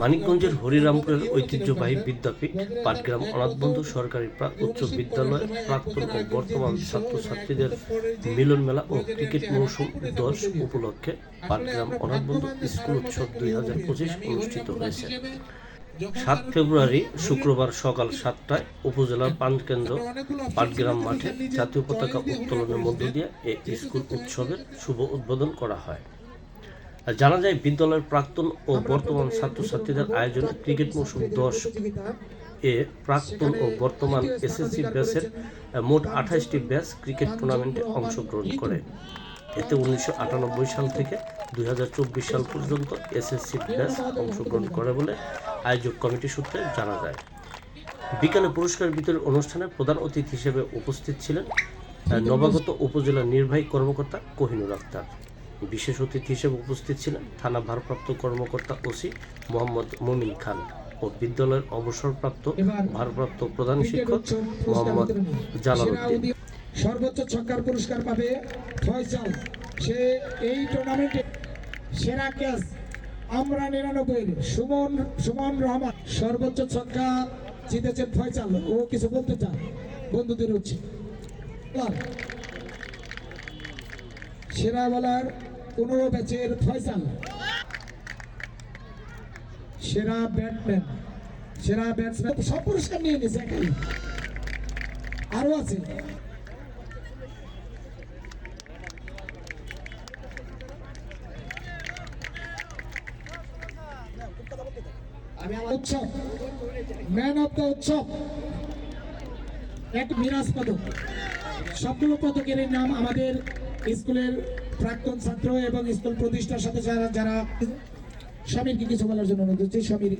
মানিকগঞ্জের হরিরামপুরের ঐতিহ্যবাহী বিদ্যাপীঠ, পাটগ্রাম অনাথবন্ধু সরকারি উচ্চ বিদ্যালয়ের প্রাক্তন ও বর্তমান ছাত্রছাত্রীদের মিলন মেলা ও ক্রিকেট মৌসুম দশ উপলক্ষে পাটগ্রাম অনাথবন্ধু স্কুল উৎসব দুই হাজার পঁচিশ অনুষ্ঠিত হয়েছে। সাত ফেব্রুয়ারি শুক্রবার সকাল সাতটায় উপজেলার পানকেন্দ্র পাটগ্রাম মাঠে জাতীয় পতাকা উত্তোলনের মধ্য দিয়ে এই স্কুল উৎসবের শুভ উদ্বোধন করা হয়। জানা যায়, বিদ্যালয়ের প্রাক্তন ও বর্তমান ছাত্রছাত্রীদের আয়োজনে ক্রিকেট মৌসুম দশ এ প্রাক্তন ও বর্তমান এসএসসি ব্যাচের মোট আঠাশটি ব্যাচ ক্রিকেট টুর্নামেন্টে অংশগ্রহণ করে। এতে উনিশশো আটানব্বই সাল থেকে দুই হাজার চব্বিশ সাল পর্যন্ত এসএসসি ব্যাচ অংশগ্রহণ করে বলে আয়োজক কমিটি সূত্রে জানা যায়। বিকালে পুরস্কার বিতরণ অনুষ্ঠানে প্রধান অতিথি হিসেবে উপস্থিত ছিলেন নবাগত উপজেলা নির্বাহী কর্মকর্তা কোহিনুর আক্তার। বিশেষ অতিথি হিসেবে উপস্থিত ছিলেন থানা ভারপ্রাপ্ত কর্মকর্তা ওসি মোহাম্মদ মুমিন খান ও বিদ্যালয়ের অবসরপ্রাপ্ত ভারপ্রাপ্ত প্রধান শিক্ষক মোহাম্মদ জালাল উদ্দিন। সর্বোচ্চ ছক্কার পুরস্কার পাবে ফয়সাল। সে এই টুর্নামেন্টে সেরা ক্যাচ আমরা নিরানব্বই সুমন সুমন রহমান। সর্বোচ্চ ছক্কা জিতেছেন ফয়সাল। ও কিছু বলতে চান বন্ধুদের হচ্ছে সেরা বলার পনেরো ব্যাচের ফয়সাল সেরা ব্যাটম্যান সেরা ব্যাটসম্যান। সব পুরস্কার নিয়ে নিয়েছে একাই। আরও আছে। উৎসব ম্যান অফ দ্য উৎসব। এক মিরাজ পদক। সবগুলো পদকের নাম আমাদের স্কুলের প্রাক্তন ছাত্র এবং স্কুল প্রতিষ্ঠার সাথে যারা যারা স্বামীরকে কিছু বলার জন্য অনুরোধ করছি স্বামীর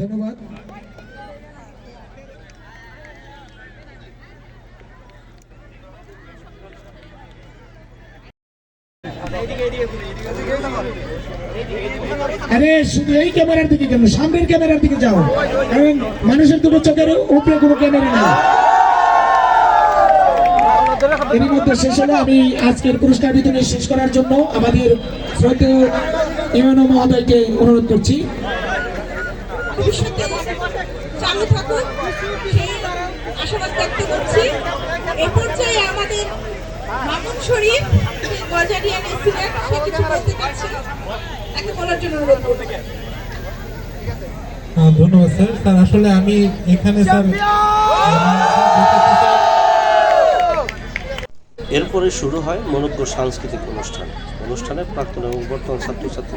ধন্যবাদ। আরে, শুধু এই ক্যামেরার দিকে কেন? সামনের ক্যামেরার দিকে যাও। কারণ মানুষের দুটো চোখের উপরে কোনো ক্যামেরা নেই। মধ্যে শেষ হলো আমি আজকের পুরস্কার বিতরণ শেষ করার জন্য আমাদের শ্রদ্ধেয় ইমানো মহোদয়কে অনুরোধ করছি। ভবিষ্যতে চালু থাকুক সেই আশাবাদ ব্যক্ত করছি। এ পর্যায়ে আমাদের মামুন শরীফ গজারিয়ান এসিলেন সে কিছু বলতে চাচ্ছে? তাকে বলার জন্য অনুরোধ করব ধন্যবাদ স্যার। স্যার আসলে আমি এখানে স্যার এরপরে শুরু হয় মনোজ্ঞ সাংস্কৃতিক অনুষ্ঠান। অনুষ্ঠানে প্রাক্তন এবং বর্তমান ছাত্রছাত্রী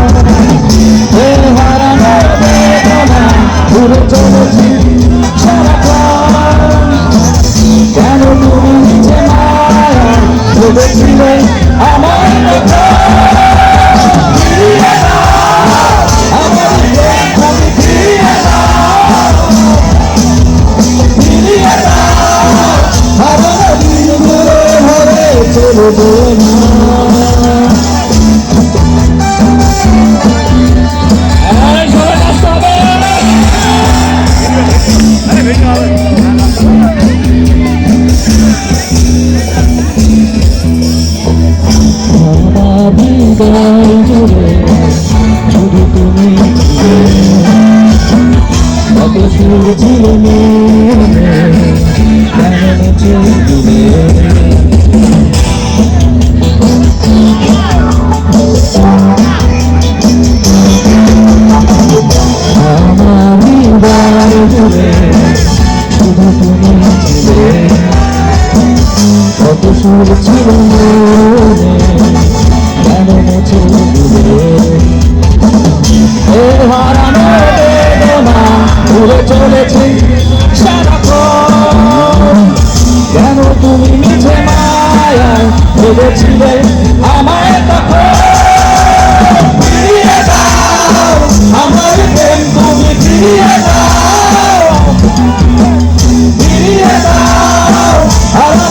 চলবে শুধু জীবনে কেমন চলবে হারানো বেদনা ভুলে চলেছি কেন তুমি মিছে মায়া ভেবেছিলে আমায় তখন ফিরিয়ে দাও আমার প্রেম তুমি ফিরিয়ে দাও ফিরিয়ে দাও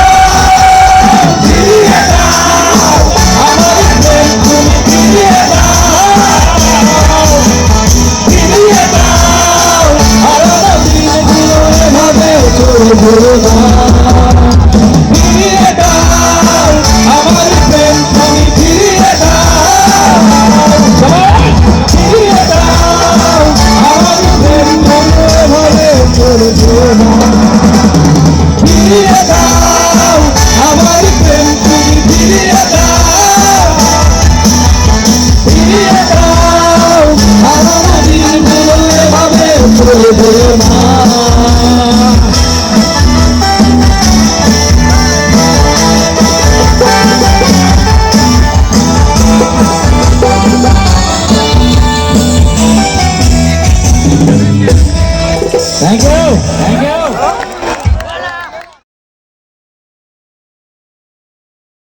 Oh!